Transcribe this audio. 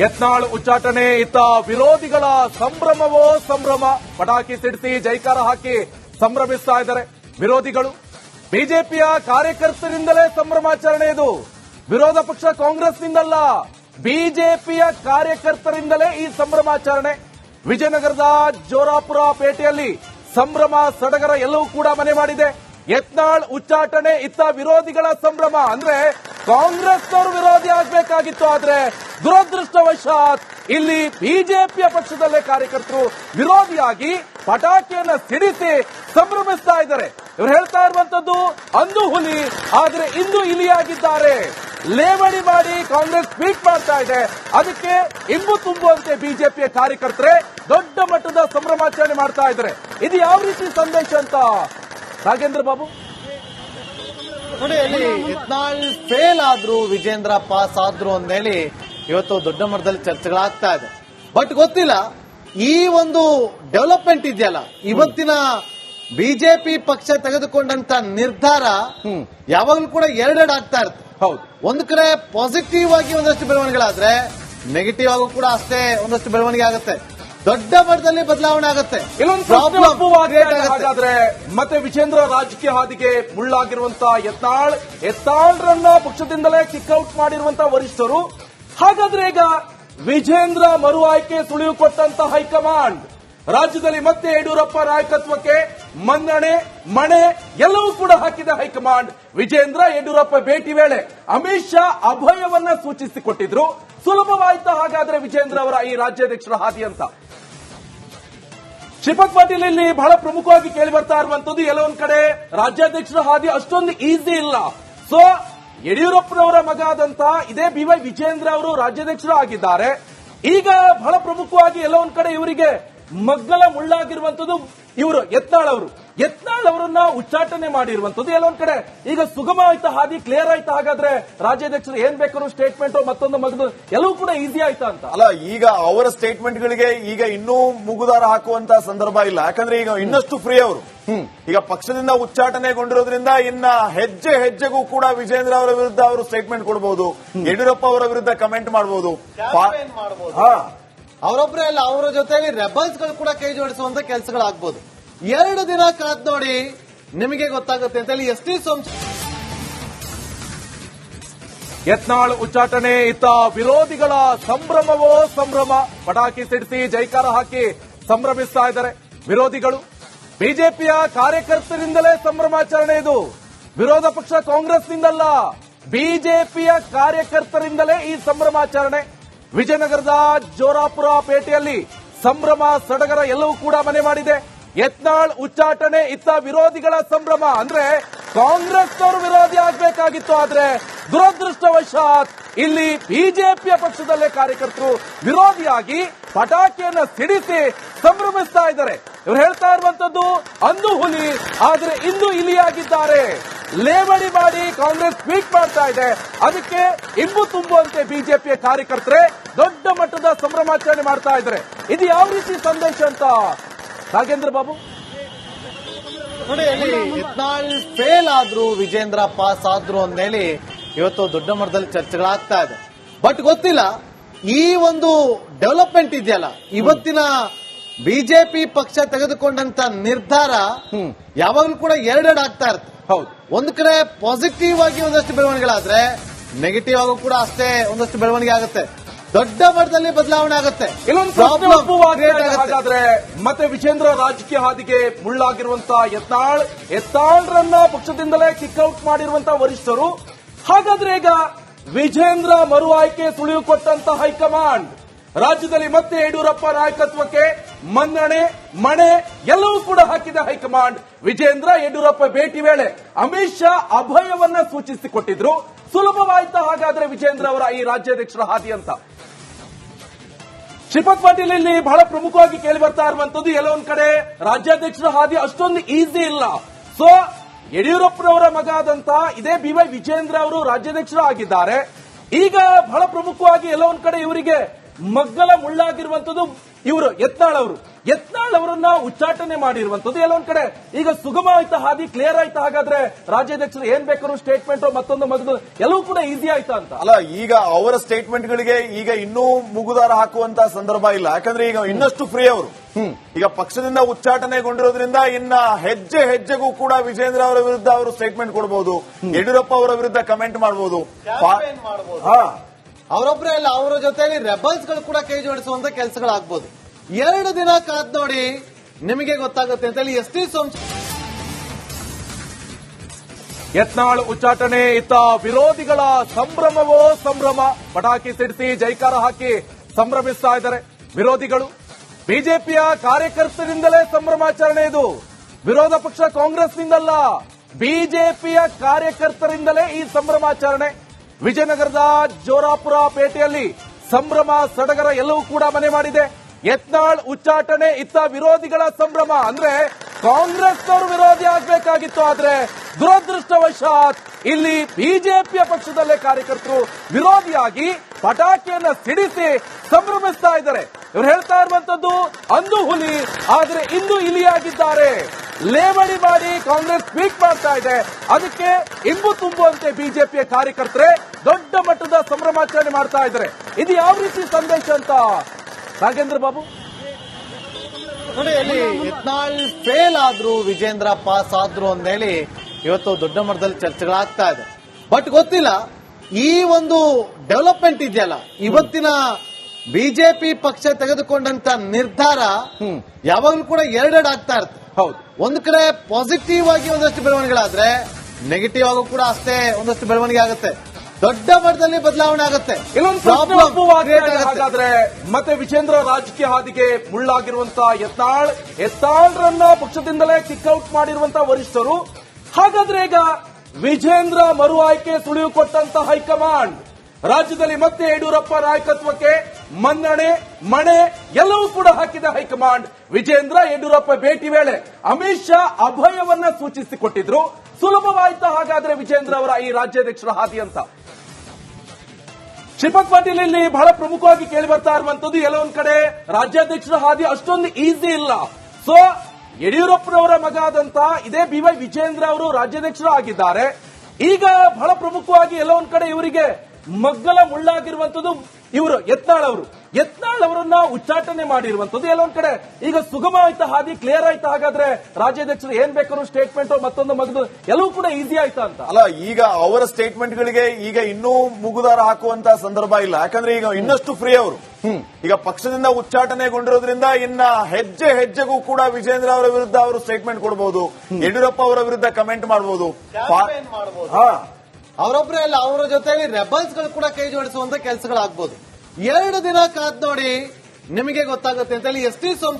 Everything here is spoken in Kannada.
ಯತ್ನಾಳ್ ಉಚ್ಚಾಟನೆ ಇತ್ತ ವಿರೋಧಿಗಳ ಸಂಭ್ರಮವೋ ಸಂಭ್ರಮ? ಪಟಾಕಿ ಸಿಡಿಸಿ ಜೈಕಾರ ಹಾಕಿ ಸಂಭ್ರಮಿಸ್ತಾ ಇದ್ದಾರೆ. ವಿರೋಧಿಗಳು, ಬಿಜೆಪಿಯ ಕಾರ್ಯಕರ್ತರಿಂದಲೇ ಸಂಭ್ರಮಾಚರಣೆ ಇದು. ವಿರೋಧ ಪಕ್ಷ ಕಾಂಗ್ರೆಸ್ನಿಂದಲ್ಲ, ಬಿಜೆಪಿಯ ಕಾರ್ಯಕರ್ತರಿಂದಲೇ ಈ ಸಂಭ್ರಮಾಚರಣೆ ವಿಜಯನಗರದ ಜೋರಾಪುರ ಪೇಟೆಯಲ್ಲಿ ಸಂಭ್ರಮ ಸಡಗರ ಎಲ್ಲವೂ ಕೂಡ ಮನೆ ಮಾಡಿದೆ. ಯತ್ನಾಳ್ ಉಚ್ಚಾಟನೆ ಇತ್ತ ವಿರೋಧಿಗಳ ಸಂಭ್ರಮ. ಅಂದ್ರೆ ಕಾಂಗ್ರೆಸ್ನವರು ವಿರೋಧಿ ಆಗಬೇಕಾಗಿತ್ತು ಆದ್ರೆ ದುರದೃಷ್ಟವಶಾತ್ ಇಲ್ಲಿ ಬಿಜೆಪಿಯ ಪಕ್ಷದಲ್ಲೇ ಕಾರ್ಯಕರ್ತರು ವಿರೋಧಿಯಾಗಿ ಪಟಾಕಿಯನ್ನ ಸಿಡಿಸಿ ಸಂಭ್ರಮಿಸ್ತಾ ಇದ್ದಾರೆ. ಇವರು ಹೇಳ್ತಾ ಇರುವಂತದ್ದು ಅಂದು ಹುಲಿ, ಆದ್ರೆ ಇಂದು ಇಲಿಯಾಗಿದ್ದಾರೆ. ಲೇವಡಿ ಮಾಡಿ ಕಾಂಗ್ರೆಸ್ ಟ್ವೀಟ್ ಮಾಡ್ತಾ ಇದೆ. ಅದಕ್ಕೆ ಇಂಬು ತುಂಬುವಂತೆ ಬಿಜೆಪಿಯ ಕಾರ್ಯಕರ್ತರೇ ದೊಡ್ಡ ಮಟ್ಟದ ಸಂಭ್ರಮಾಚರಣೆ ಮಾಡ್ತಾ ಇದ್ದಾರೆ. ಇದು ಯಾವ ರೀತಿ ಸಂದೇಶ ಅಂತ? ನಾಗೇಂದ್ರ ಬಾಬು? ನೋಡಿ ಅಲ್ಲಿ ಯತ್ನಾಳ್ ಫೇಲ್ ಆದ್ರು ವಿಜೇಂದ್ರ ಪಾಸ್ ಆದ್ರು ಅಂದೇಳಿ ಇವತ್ತು ದೊಡ್ಡ ಮಟ್ಟದಲ್ಲಿ ಚರ್ಚೆಗಳಾಗ್ತಾ ಇದೆ. ಬಟ್ ಗೊತ್ತಿಲ್ಲ ಈ ಒಂದು ಡೆವಲಪ್ಮೆಂಟ್ ಇದೆಯಲ್ಲ ಇವತ್ತಿನ ಬಿಜೆಪಿ ಪಕ್ಷ ತೆಗೆದುಕೊಂಡಂತ ನಿರ್ಧಾರ ಯಾವಾಗಲೂ ಕೂಡ ಎರಡೆರಡು ಆಗ್ತಾ ಇರುತ್ತೆ. ಹೌದು. ಒಂದು ಕಡೆ ಪಾಸಿಟಿವ್ ಆಗಿ ಒಂದಷ್ಟು ಬೆಳವಣಿಗೆಗಳಾದ್ರೆ ನೆಗೆಟಿವ್ ಆಗೂ ಕೂಡ ಅಷ್ಟೇ ಒಂದಷ್ಟು ಬೆಳವಣಿಗೆ ಆಗುತ್ತೆ. ದೊಡ್ಡ ಮಟ್ಟದಲ್ಲಿ ಬದಲಾವಣೆ ಆಗುತ್ತೆ. ಹಾಗಾದ್ರೆ ಮತ್ತೆ ವಿಜೇಂದ್ರ ರಾಜಕೀಯ ಹಾದಿಗೆ ಮುಳ್ಳಾಗಿರುವಂತಹ ಯತ್ನಾಳ್ ಯತ್ನಾಳ್ರನ್ನ ಪಕ್ಷದಿಂದಲೇ ಕಿಕ್ಔಟ್ ಮಾಡಿರುವಂತಹ ವರಿಷ್ಠರು. ಹಾಗಾದ್ರೆ ಈಗ ವಿಜೇಂದ್ರ ಮರು ಆಯ್ಕೆ ಸುಳಿವು ಕೊಟ್ಟಂತ ಹೈಕಮಾಂಡ್ ರಾಜ್ಯದಲ್ಲಿ ಮತ್ತೆ ಯಡಿಯೂರಪ್ಪ ನಾಯಕತ್ವಕ್ಕೆ ಮನ್ನಣೆ ಮಣೆ ಎಲ್ಲವೂ ಕೂಡ ಹಾಕಿದೆ ಹೈಕಮಾಂಡ್. ವಿಜೇಂದ್ರ ಯಡಿಯೂರಪ್ಪ ಭೇಟಿ ವೇಳೆ ಅಮಿತ್ ಶಾ ಅಭಯವನ್ನ ಸೂಚಿಸಿಕೊಟ್ಟಿದ್ರು. ಸುಲಭವಾಯ್ತಾ ಹಾಗಾದ್ರೆ ವಿಜೇಂದ್ರ ಅವರ ಈ ರಾಜ್ಯಾಧ್ಯಕ್ಷರ ಹಾದಿ ಅಂತ. ಶ್ರೀಪದ್ ಪಾಟೀಲ್ ಇಲ್ಲಿ ಬಹಳ ಪ್ರಮುಖವಾಗಿ ಕೇಳಿ ಬರ್ತಾ ಇರುವಂತದ್ದು ಎಲ್ಲೊಂದ್ ಕಡೆ ರಾಜ್ಯಾಧ್ಯಕ್ಷರ ಹಾದಿ ಅಷ್ಟೊಂದು ಈಸಿ ಇಲ್ಲ. ಸೊ ಯಡಿಯೂರಪ್ಪನವರ ಮಗ ಆದಂತ ಇದೇ ಬಿ ವೈ ವಿಜೇಂದ್ರ ಅವರು ರಾಜ್ಯಾಧ್ಯಕ್ಷರು ಆಗಿದ್ದಾರೆ. ಈಗ ಬಹಳ ಪ್ರಮುಖವಾಗಿ ಎಲ್ಲೊಂದ್ ಕಡೆ ಇವರಿಗೆ ಮಗ್ಗಲ ಮುಳ್ಳಾಗಿರುವಂತದ್ದು ಇವರು, ಯತ್ನಾಳ್ ಅವರು. ಯತ್ನಾಳ್ ಅವರನ್ನ ಉಚ್ಚಾಟನೆ ಮಾಡಿರುವಂತದ್ದು ಎಲ್ಲೊಂದ್ ಕಡೆ ಈಗ ಸುಗಮ ಆಯ್ತಾ ಹಾದಿ ಕ್ಲಿಯರ್ ಆಯ್ತಾ ಹಾಗಾದ್ರೆ ರಾಜ್ಯಾಧ್ಯಕ್ಷರು ಏನ್ ಬೇಕಾದ್ರು ಸ್ಟೇಟ್ಮೆಂಟ್ ಮತ್ತೊಂದು ಮಗದು ಎಲ್ಲವೂ ಕೂಡ ಈಸಿ ಆಯ್ತಾ ಅಂತ. ಅಲ್ಲ ಈಗ ಅವರ ಸ್ಟೇಟ್ಮೆಂಟ್ ಗಳಿಗೆ ಈಗ ಇನ್ನೂ ಮುಗುದಾರ ಹಾಕುವಂತ ಸಂದರ್ಭ ಇಲ್ಲ. ಯಾಕಂದ್ರೆ ಈಗ ಇನ್ನಷ್ಟು ಫ್ರೀ ಅವರು. ಈಗ ಪಕ್ಷದಿಂದ ಉಚ್ಚಾಟನೆಗೊಂಡಿರೋದ್ರಿಂದ ಇನ್ನ ಹೆಜ್ಜೆ ಹೆಜ್ಜೆಗೂ ಕೂಡ ವಿಜೇಂದ್ರ ಅವರ ವಿರುದ್ಧ ಅವರು ಸ್ಟೇಟ್ಮೆಂಟ್ ಕೊಡಬಹುದು ಯಡಿಯೂರಪ್ಪ ಅವರ ವಿರುದ್ಧ ಕಮೆಂಟ್ ಮಾಡಬಹುದು. ಅವರೊಬ್ಬರೇ ಅಲ್ಲ ಅವರ ಜೊತೆಯಲ್ಲಿ ರೆಬಲ್ಸ್ಗಳು ಕೂಡ ಕೈ ಜೋಡಿಸುವಂತ ಕೆಲಸಗಳಾಗ್ಬೋದು. ಎರಡು ದಿನ ಕಾದ್ ನೋಡಿ ನಿಮಗೆ ಗೊತ್ತಾಗುತ್ತೆ ಅಂತ ಹೇಳಿ ಎಸ್ ಟಿ ಯತ್ನಾಳ್ ಉಚ್ಚಾಟನೆ ಇತ್ತ ವಿರೋಧಿಗಳ ಸಂಭ್ರಮವೋ ಸಂಭ್ರಮ? ಪಟಾಕಿ ಸಿಡಿಸಿ ಜೈಕಾರ ಹಾಕಿ ಸಂಭ್ರಮಿಸ್ತಾ ಇದ್ದಾರೆ. ವಿರೋಧಿಗಳು, ಬಿಜೆಪಿಯ ಕಾರ್ಯಕರ್ತರಿಂದಲೇ ಸಂಭ್ರಮಾಚರಣೆ ಇದು. ವಿರೋಧ ಪಕ್ಷ ಕಾಂಗ್ರೆಸ್ನಿಂದಲ್ಲ, ಬಿಜೆಪಿಯ ಕಾರ್ಯಕರ್ತರಿಂದಲೇ ಈ ಸಂಭ್ರಮಾಚರಣೆ. ವಿಜಯನಗರದ ಜೋರಾಪುರ ಪೇಟೆಯಲ್ಲಿ ಸಂಭ್ರಮ ಸಡಗರ ಎಲ್ಲವೂ ಕೂಡ ಮನೆ ಮಾಡಿದೆ. ಯತ್ನಾಳ್ ಉಚ್ಚಾಟನೆ ಇತ್ತ ವಿರೋಧಿಗಳ ಸಂಭ್ರಮ. ಅಂದ್ರೆ ಕಾಂಗ್ರೆಸ್ನವರು ವಿರೋಧಿ ಆಗ್ಬೇಕಾಗಿತ್ತು, ಆದ್ರೆ ದುರದೃಷ್ಟವಶಾತ್ ಇಲ್ಲಿ ಬಿಜೆಪಿಯ ಪಕ್ಷದಲ್ಲೇ ಕಾರ್ಯಕರ್ತರು ವಿರೋಧಿಯಾಗಿ ಪಟಾಕಿಯನ್ನ ಸಿಡಿಸಿ ಸಂಭ್ರಮಿಸ್ತಾ ಇದ್ದಾರೆ. ಇವರು ಹೇಳ್ತಾ ಇರುವಂತದ್ದು ಅಂದು ಹುಲಿ, ಆದ್ರೆ ಇಂದು ಇಲಿಯಾಗಿದ್ದಾರೆ. ಲೇವಡಿ ಮಾಡಿ ಕಾಂಗ್ರೆಸ್ ಟ್ವೀಟ್ ಮಾಡ್ತಾ ಇದೆ. ಅದಕ್ಕೆ ಇಂಬು ತುಂಬುವಂತೆ ಬಿಜೆಪಿಯ ಕಾರ್ಯಕರ್ತರೇ ದೊಡ್ಡ ಮಟ್ಟದ ಸಂಭ್ರಮಾಚರಣೆ ಮಾಡ್ತಾ ಇದ್ದಾರೆ. ಇದು ಯಾವ ರೀತಿ ಸಂದೇಶ ಅಂತ ನಾಗೇಂದ್ರ ಬಾಬು? ನೋಡಿ ಯತ್ನಾಳ್ ಫೇಲ್ ಆದ್ರು ವಿಜೇಂದ್ರ ಪಾಸ್ ಆದ್ರು ಅಂದೇಳಿ ಇವತ್ತು ದೊಡ್ಡ ಮಟ್ಟದಲ್ಲಿ ಚರ್ಚೆಗಳಾಗ್ತಾ ಇದೆ. ಬಟ್ ಗೊತ್ತಿಲ್ಲ ಈ ಒಂದು ಡೆವಲಪ್ಮೆಂಟ್ ಇದೆಯಲ್ಲ ಇವತ್ತಿನ ಬಿಜೆಪಿ ಪಕ್ಷ ತೆಗೆದುಕೊಂಡಂತ ನಿರ್ಧಾರ ಯಾವಾಗಲೂ ಕೂಡ ಎರಡೆರಡು ಆಗ್ತಾ ಇರುತ್ತೆ. ಹೌದು. ಒಂದು ಕಡೆ ಪಾಸಿಟಿವ್ ಆಗಿ ಒಂದಷ್ಟು ಬೆಳವಣಿಗೆಗಳಾದ್ರೆ ನೆಗೆಟಿವ್ ಆಗು ಕೂಡ ಅಷ್ಟೇ ಒಂದಷ್ಟು ಬೆಳವಣಿಗೆ ಆಗುತ್ತೆ. ದೊಡ್ಡ ಮಟ್ಟದಲ್ಲಿ ಬದಲಾವಣೆ ಆಗುತ್ತೆ. ಹಾಗಾದ್ರೆ ಮತ್ತೆ ವಿಜೇಂದ್ರ ರಾಜಕೀಯ ಹಾದಿಗೆ ಮುಳ್ಳಾಗಿರುವಂತಹ ಯತ್ನಾಳ್ ಯತ್ನಾಳ್ರನ್ನ ಪಕ್ಷದಿಂದಲೇ ಕಿಕ್ಔಟ್ ಮಾಡಿರುವಂತಹ ವರಿಷ್ಠರು. ಹಾಗಾದ್ರೆ ಈಗ ವಿಜೇಂದ್ರ ಮರು ಆಯ್ಕೆ ಸುಳಿವು ಕೊಟ್ಟಂತ ಹೈಕಮಾಂಡ್ ರಾಜ್ಯದಲ್ಲಿ ಮತ್ತೆ ಯಡಿಯೂರಪ್ಪ ನಾಯಕತ್ವಕ್ಕೆ ಮನ್ನಣೆ ಮಣೆ ಎಲ್ಲವೂ ಕೂಡ ಹಾಕಿದೆ ಹೈಕಮಾಂಡ್. ವಿಜೇಂದ್ರ ಯಡಿಯೂರಪ್ಪ ಭೇಟಿ ವೇಳೆ ಅಮಿತ್ ಶಾ ಅಭಯವನ್ನ ಸೂಚಿಸಿಕೊಟ್ಟಿದ್ರು. ಸುಲಭವಾಯ್ತಾ ಹಾಗಾದ್ರೆ ವಿಜೇಂದ್ರ ಅವರ ಈ ರಾಜ್ಯಾಧ್ಯಕ್ಷರ ಹಾದಿ ಅಂತ. ಶ್ರೀಪದ್ ಪಾಟೀಲ್ ಇಲ್ಲಿ ಬಹಳ ಪ್ರಮುಖವಾಗಿ ಕೇಳಿ ಬರ್ತಾ ಇರುವಂತದ್ದು ಎಲ್ಲೊಂದ್ ಕಡೆ ರಾಜ್ಯಾಧ್ಯಕ್ಷರ ಹಾದಿ ಅಷ್ಟೊಂದು ಈಸಿ ಇಲ್ಲ. ಸೊ ಯಡಿಯೂರಪ್ಪನವರ ಮಗ ಆದಂತ ಇದೇ ಬಿ ವೈ ವಿಜೇಂದ್ರ ಅವರು ರಾಜ್ಯಾಧ್ಯಕ್ಷರು ಆಗಿದ್ದಾರೆ. ಈಗ ಬಹಳ ಪ್ರಮುಖವಾಗಿ ಎಲ್ಲೊಂದ್ ಕಡೆ ಇವರಿಗೆ ಮಗ್ಗಲ ಮುಳ್ಳಾಗಿರುವಂತದ್ದು ಇವರು, ಯತ್ನಾಳ್ ಅವರು. ಯತ್ನಾಳ್ ಅವರನ್ನ ಉಚ್ಚಾಟನೆ ಮಾಡಿರುವಂತದ್ದು ಎಲ್ಲೊಂದ್ ಕಡೆ. ಈಗ ಸುಗಮ ಆಯ್ತಾ ಹಾದಿ ಕ್ಲಿಯರ್ ಆಯ್ತಾ ಹಾಗಾದ್ರೆ ರಾಜ್ಯಾಧ್ಯಕ್ಷರು ಏನ್ ಬೇಕಾದ್ರು ಸ್ಟೇಟ್ಮೆಂಟ್ ಮತ್ತೊಂದು ಮಗದು ಎಲ್ಲವೂ ಕೂಡ ಈಸಿ ಆಯ್ತಾ ಅಂತ? ಅಲ್ಲ ಈಗ ಅವರ ಸ್ಟೇಟ್ಮೆಂಟ್ ಗಳಿಗೆ ಈಗ ಇನ್ನೂ ಮುಗುದಾರ ಹಾಕುವಂತ ಸಂದರ್ಭ ಇಲ್ಲ. ಯಾಕಂದ್ರೆ ಈಗ ಇನ್ನಷ್ಟು ಫ್ರೀ ಅವರು. ಈಗ ಪಕ್ಷದಿಂದ ಉಚ್ಚಾಟನೆಗೊಂಡಿರೋದ್ರಿಂದ ಇನ್ನ ಹೆಜ್ಜೆ ಹೆಜ್ಜೆಗೂ ಕೂಡ ವಿಜೇಂದ್ರ ಅವರ ವಿರುದ್ಧ ಅವರು ಸ್ಟೇಟ್ಮೆಂಟ್ ಕೊಡಬಹುದು ಯಡಿಯೂರಪ್ಪ ಅವರ ವಿರುದ್ಧ ಕಮೆಂಟ್ ಮಾಡಬಹುದು. ಅವರೊಬ್ಬರೇ ಅಲ್ಲ ಅವರ ಜೊತೆಯಲ್ಲಿ ರೆಬಲ್ಸ್ಗಳು ಕೂಡ ಕೈ ಜೋಡಿಸುವಂತ ಕೆಲಸಗಳಾಗ್ಬೋದು. ಎರಡು ದಿನ ಕಾದ್ ನೋಡಿ ನಿಮಗೆ ಗೊತ್ತಾಗುತ್ತೆ ಅಂತ ಹೇಳಿ ಎಸ್ ಟಿ ಸೋಮ್ ಯತ್ನಾಳ್ ಉಚ್ಚಾಟನೆ ಇತ್ತ ವಿರೋಧಿಗಳ ಸಂಭ್ರಮವೋ ಸಂಭ್ರಮ? ಪಟಾಕಿ ಸಿಡಿಸಿ ಜೈಕಾರ ಹಾಕಿ ಸಂಭ್ರಮಿಸ್ತಾ ಇದ್ದಾರೆ. ವಿರೋಧಿಗಳು, ಬಿಜೆಪಿಯ ಕಾರ್ಯಕರ್ತರಿಂದಲೇ ಸಂಭ್ರಮಾಚರಣೆ ಇದು. ವಿರೋಧ ಪಕ್ಷ ಕಾಂಗ್ರೆಸ್ನಿಂದಲ್ಲ, ಬಿಜೆಪಿಯ ಕಾರ್ಯಕರ್ತರಿಂದಲೇ ಈ ಸಂಭ್ರಮಾಚರಣೆ. ವಿಜಯನಗರದ ಜೋರಾಪುರ ಪೇಟೆಯಲ್ಲಿ ಸಂಭ್ರಮ ಸಡಗರ ಎಲ್ಲವೂ ಕೂಡ ಮನೆ ಮಾಡಿದೆ. ಯತ್ನಾಳ್ ಉಚ್ಚಾಟನೆ ಇತ್ತ ವಿರೋಧಿಗಳ ಸಂಭ್ರಮ. ಅಂದ್ರೆ ಕಾಂಗ್ರೆಸ್ನವರು ವಿರೋಧಿ ಆಗ್ಬೇಕಾಗಿತ್ತು, ಆದ್ರೆ ದುರದೃಷ್ಟವಶಾತ್ ಇಲ್ಲಿ ಬಿಜೆಪಿಯ ಪಕ್ಷದಲ್ಲೇ ಕಾರ್ಯಕರ್ತರು ವಿರೋಧಿಯಾಗಿ ಪಟಾಕಿಯನ್ನ ಸಿಡಿಸಿ ಸಂಭ್ರಮಿಸ್ತಾ ಇದ್ದಾರೆ. ಇವ್ರು ಹೇಳ್ತಾ ಇರುವಂತದ್ದು ಅಂದು ಹುಲಿ, ಆದ್ರೆ ಇಂದು ಇಲಿಯಾಗಿದ್ದಾರೆ. ಲೇವಡಿ ಮಾಡಿ ಕಾಂಗ್ರೆಸ್ ಟ್ವೀಟ್ ಮಾಡ್ತಾ ಇದೆ. ಅದಕ್ಕೆ ಇಂಬು ತುಂಬುವಂತೆ ಬಿಜೆಪಿಯ ಕಾರ್ಯಕರ್ತರೇ ದೊಡ್ಡ ಮಟ್ಟದ ಸಂಭ್ರಮಾಚರಣೆ ಮಾಡ್ತಾ ಇದ್ದಾರೆ. ಇದು ಯಾವ ರೀತಿ ಸಂದೇಶ ಅಂತ ನಾಗೇಂದ್ರ ಬಾಬು? ನೋಡಿ ಅಲ್ಲಿ ಯತ್ನಾಳ್ ಫೇಲ್ ಆದ್ರು ವಿಜೇಂದ್ರ ಪಾಸ್ ಆದ್ರು ಹೇಳಿ ಇವತ್ತು ದೊಡ್ಡ ಮಟ್ಟದಲ್ಲಿ ಚರ್ಚೆಗಳಾಗ್ತಾ ಇದೆ. ಬಟ್ ಗೊತ್ತಿಲ್ಲ ಈ ಒಂದು ಡೆವಲಪ್ಮೆಂಟ್ ಇದೆಯಲ್ಲ ಇವತ್ತಿನ ಬಿಜೆಪಿ ಪಕ್ಷ ತೆಗೆದುಕೊಂಡಂತ ನಿರ್ಧಾರ ಯಾವಾಗಲೂ ಕೂಡ ಎರಡೆರಡು ಆಗ್ತಾ ಇರುತ್ತೆ. ಹೌದು. ಒಂದು ಕಡೆ ಪಾಸಿಟಿವ್ ಆಗಿ ಒಂದಷ್ಟು ಬೆಳವಣಿಗೆಗಳಾದ್ರೆ ನೆಗೆಟಿವ್ ಆಗು ಕೂಡ ಅಷ್ಟೇ ಒಂದಷ್ಟು ಬೆಳವಣಿಗೆ ಆಗುತ್ತೆ. ದೊಡ್ಡ ಮಟ್ಟದಲ್ಲಿ ಬದಲಾವಣೆ ಆಗುತ್ತೆ. ಹಾಗಾದ್ರೆ ಮತ್ತೆ ವಿಜೇಂದ್ರ ರಾಜಕೀಯ ಹಾದಿಗೆ ಮುಳ್ಳಾಗಿರುವಂತಹ ಯತ್ನಾಳ್ ಯತ್ನಾಳ್ರನ್ನ ಪಕ್ಷದಿಂದಲೇ ಕಿಕ್ಔಟ್ ಮಾಡಿರುವಂತಹ ವರಿಷ್ಠರು. ಹಾಗಾದ್ರೆ ಈಗ ವಿಜೇಂದ್ರ ಮರು ಆಯ್ಕೆ ಸುಳಿವು ಕೊಟ್ಟಂತ ಹೈಕಮಾಂಡ್ ರಾಜ್ಯದಲ್ಲಿ ಮತ್ತೆ ಯಡಿಯೂರಪ್ಪ ನಾಯಕತ್ವಕ್ಕೆ ಮನ್ನಣೆ ಮಣೆ ಎಲ್ಲವೂ ಕೂಡ ಹಾಕಿದ ಹೈಕಮಾಂಡ್. ವಿಜೇಂದ್ರ ಯಡಿಯೂರಪ್ಪ ಭೇಟಿ ವೇಳೆ ಅಮಿತ್ ಶಾ ಅಭಯವನ್ನ ಸೂಚಿಸಿಕೊಟ್ಟಿದ್ರು. ಸುಲಭವಾಯ್ತಾ ಹಾಗಾದ್ರೆ ವಿಜೇಂದ್ರ ಅವರ ಈ ರಾಜ್ಯಾಧ್ಯಕ್ಷರ ಹಾದಿ ಅಂತ. ಶಿಪಕ್ ಪಾಟೀಲ್ ಇಲ್ಲಿ ಬಹಳ ಪ್ರಮುಖವಾಗಿ ಕೇಳಿ ಬರ್ತಾ ಇರುವಂತದ್ದು ಎಲ್ಲ ಒಂದ್ ಕಡೆ ರಾಜ್ಯಾಧ್ಯಕ್ಷರ ಹಾದಿ ಅಷ್ಟೊಂದು ಈಸಿ ಇಲ್ಲ. ಸೊ ಯಡಿಯೂರಪ್ಪನವರ ಮಗ ಆದಂತ ಇದೇ ಬಿ ವೈ ವಿಜೇಂದ್ರ ಅವರು ರಾಜ್ಯಾಧ್ಯಕ್ಷರು ಆಗಿದ್ದಾರೆ. ಈಗ ಬಹಳ ಪ್ರಮುಖವಾಗಿ ಎಲ್ಲ ಒಂದ್ ಕಡೆ ಇವರಿಗೆ ಮಗ್ಗಲ ಮುಳ್ಳಾಗಿರುವಂತದ್ದು ಇವರು ಯತ್ನಾಳ್ ಅವರು. ಯತ್ನಾಳ್ ಅವರನ್ನ ಉಚ್ಚಾಟನೆ ಮಾಡಿರುವಂತದ್ದು ಎಲ್ಲೊಂದ್ ಕಡೆ ಈಗ ಸುಗಮ ಆಯ್ತಾ ಹಾದಿ ಕ್ಲಿಯರ್ ಆಯ್ತಾ ಹಾಗಾದ್ರೆ ರಾಜ್ಯಾಧ್ಯಕ್ಷರು ಏನ್ ಬೇಕಾದ್ರು ಸ್ಟೇಟ್ಮೆಂಟ್ ಮತ್ತೊಂದು ಮಗದು ಎಲ್ಲವೂ ಕೂಡ ಈಸಿ ಆಯ್ತಾ ಅಂತ. ಅಲ್ಲ ಈಗ ಅವರ ಸ್ಟೇಟ್ಮೆಂಟ್ ಗಳಿಗೆ ಈಗ ಇನ್ನೂ ಮುಗುದಾರ ಹಾಕುವಂತ ಸಂದರ್ಭ ಇಲ್ಲ. ಯಾಕಂದ್ರೆ ಈಗ ಇನ್ನಷ್ಟು ಫ್ರೀ ಅವರು. ಈಗ ಪಕ್ಷದಿಂದ ಉಚ್ಚಾಟನೆಗೊಂಡಿರೋದ್ರಿಂದ ಇನ್ನ ಹೆಜ್ಜೆ ಹೆಜ್ಜೆಗೂ ಕೂಡ ವಿಜೇಂದ್ರ ಅವರ ವಿರುದ್ಧ ಅವರು ಸ್ಟೇಟ್ಮೆಂಟ್ ಕೊಡಬಹುದು ಯಡಿಯೂರಪ್ಪ ಅವರ ವಿರುದ್ಧ ಕಮೆಂಟ್ ಮಾಡಬಹುದು. ಅವರೊಬ್ಬರೇ ಅಲ್ಲ, ಅವರ ಜೊತೆಯಲ್ಲಿ ರೆಬಲ್ಸ್ಗಳು ಕೂಡ ಕೈ ಜೋಡಿಸುವಂತ ಕೆಲಸಗಳಾಗ್ಬೋದು. ಎರಡು ದಿನ ಕಾದ್ ನೋಡಿ ನಿಮಗೆ ಗೊತ್ತಾಗುತ್ತೆ ಅಂತ ಹೇಳಿ ಎಸ್ ಟಿ